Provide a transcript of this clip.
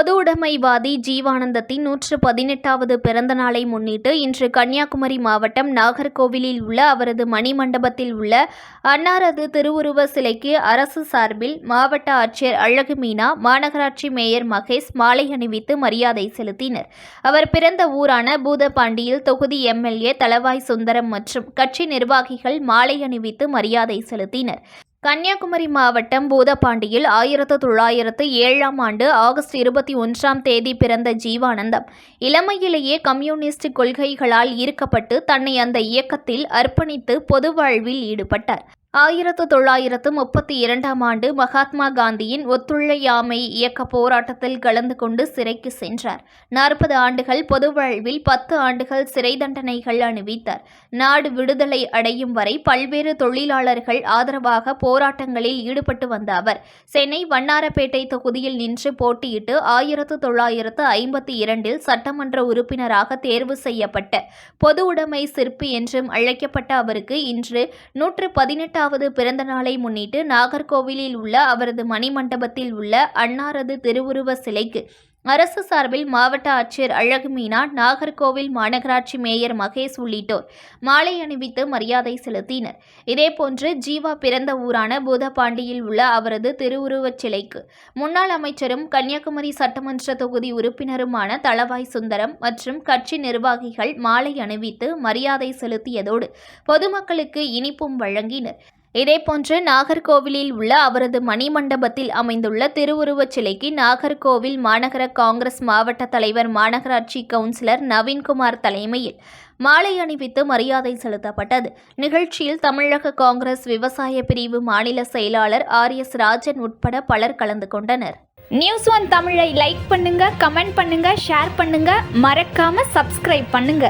பொதுவுடைமைவாதி ஜீவானந்தத்தின் நூற்று பதினெட்டாவது பிறந்த நாளை முன்னிட்டு இன்று கன்னியாகுமரி மாவட்டம் நாகர்கோவிலில் உள்ள அவரது மணிமண்டபத்தில் உள்ள அன்னாரது திருவுருவ சிலைக்கு அரசு சார்பில் மாவட்ட ஆட்சியர் அழகு மீனா மாநகராட்சி மேயர் மகேஷ் மாலை அணிவித்து மரியாதை செலுத்தினர். அவர் பிறந்த ஊரான பூதபாண்டியில் தொகுதி எம்எல்ஏ தளவாய் சுந்தரம் மற்றும் கட்சி நிர்வாகிகள் மாலை அணிவித்து மரியாதை செலுத்தினர். கன்னியாகுமரி மாவட்டம் பூதப்பாண்டியில் ஆயிரத்து தொள்ளாயிரத்து ஏழாம் ஆண்டு ஆகஸ்ட் இருபத்தி ஒன்றாம் தேதி பிறந்த ஜீவானந்தம். இளமையிலேயே கம்யூனிஸ்ட் கொள்கைகளால் ஈர்க்கப்பட்டு தன்னை அந்த இயக்கத்தில் அர்ப்பணித்து பொது வாழ்வில் ஈடுபட்டார். ஆயிரத்து தொள்ளாயிரத்து முப்பத்தி இரண்டாம் ஆண்டு மகாத்மா காந்தியின் ஒத்துழையாமை இயக்க போராட்டத்தில் கலந்து கொண்டு சிறைக்கு சென்றார். நாற்பது ஆண்டுகள் பொது வாழ்வில் பத்து ஆண்டுகள் சிறை தண்டனைகள் அணிவித்தார் நாடு விடுதலை அடையும் வரை பல்வேறு தொழிலாளர்கள் ஆதரவாக போராட்டங்களில் ஈடுபட்டு வந்த அவர் சென்னை வண்ணாரப்பேட்டை தொகுதியில் நின்று போட்டியிட்டு ஆயிரத்து தொள்ளாயிரத்து ஐம்பத்தி இரண்டில் சட்டமன்ற உறுப்பினராக தேர்வு செய்யப்பட்ட பொது உடைமை சிற்பி என்றும் அழைக்கப்பட்ட அவருக்கு இன்று நூற்று பதினெட்டு பதினெட்டாவது பிறந்த நாளை முன்னிட்டு நாகர்கோவிலில் உள்ள அவரது மணிமண்டபத்தில் உள்ள அன்னாரது திருவுருவ சிலைக்கு அரசு சார்பில் மாவட்ட ஆட்சியர் அழகு மீனா நாகர்கோவில் மாநகராட்சி மேயர் மகேஷ் உள்ளிட்டோர் மாலை அணிவித்து மரியாதை செலுத்தினர். இதேபோன்று ஜீவா பிறந்த ஊரான பூதபாண்டியில் உள்ள அவரது திருவுருவச் சிலைக்கு முன்னாள் அமைச்சரும் கன்னியாகுமரி சட்டமன்ற தொகுதி உறுப்பினருமான தளவாய் சுந்தரம் மற்றும் கட்சி நிர்வாகிகள் மாலை அணிவித்து மரியாதை செலுத்தியதோடு பொதுமக்களுக்கு இனிப்பும் வழங்கினர். இதேபோன்று நாகர்கோவிலில் உள்ள அவரது மணிமண்டபத்தில் அமைந்துள்ள திருவுருவச் சிலைக்கு நாகர்கோவில் மாநகர காங்கிரஸ் மாவட்ட தலைவர் மாநகராட்சி கவுன்சிலர் நவீன்குமார் தலைமையில் மாலை அணிவித்து மரியாதை செலுத்தப்பட்டது. நிகழ்ச்சியில் தமிழக காங்கிரஸ் விவசாய பிரிவு மாநில செயலாளர் ஆர் எஸ் ராஜன் உட்பட பலர் கலந்து கொண்டனர். நியூஸ் ஒன் தமிழை லைக் பண்ணுங்க கமெண்ட் பண்ணுங்க ஷேர் பண்ணுங்க. மறக்காம சப்ஸ்கிரைப் பண்ணுங்க.